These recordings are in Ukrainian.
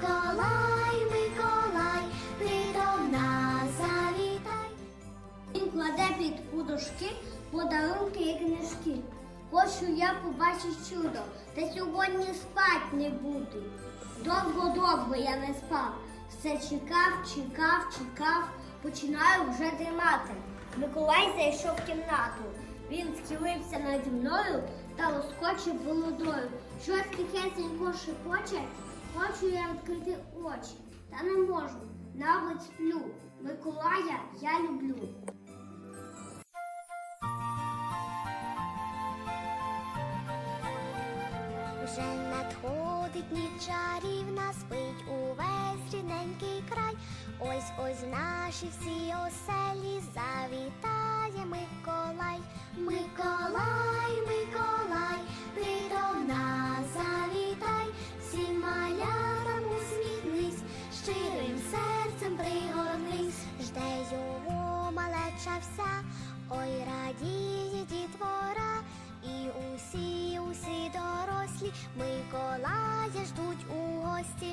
Миколай, Миколай, ти до нас завітай. Він кладе під подушки подарунки і книжки. Хочу я побачити чудо, та сьогодні спать не буду. Довго-довго я не спав. Все чекав, чекав, чекав, починаю вже дрімати. Миколай зайшов в кімнату. Він схилився наді мною та лоскочив володою. Щось тихесенько шепоче, хочу я відкрити очі, та не можу, навіть сплю. Миколая я люблю. Вже надходить ніч чарівна, спить увесь рідненький край. Ось ось наші всі оселі завітає Миколай.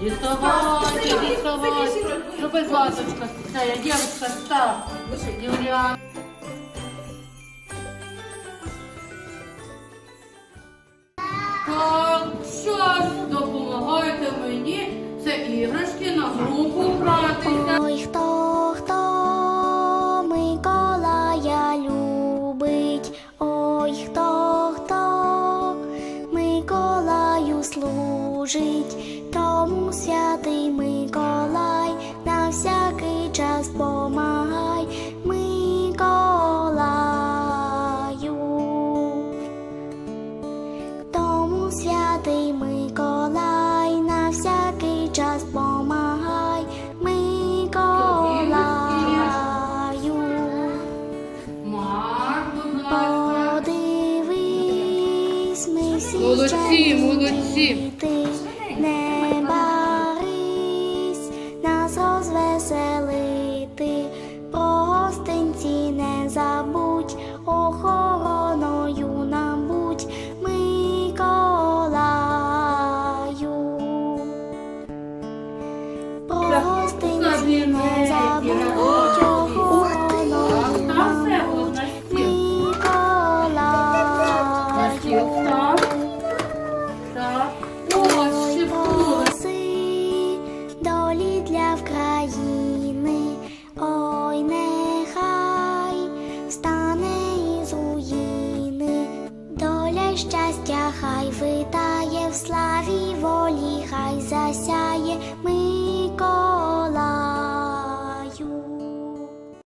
Діставайте. Що без ласочка? Ця дівчинка, ста. Юліан. Так, щас, допомагайте мені. Це іграшки на групу гратися. Ой, хто, хто Миколая любить, ой, хто, хто Миколаю служить, тому святий Миколай на всякий час помагай Миколаю. Тому святий Миколай на всякий час помагай Миколаю. Подивись, ми всі Молодці, молодці. не щастя хай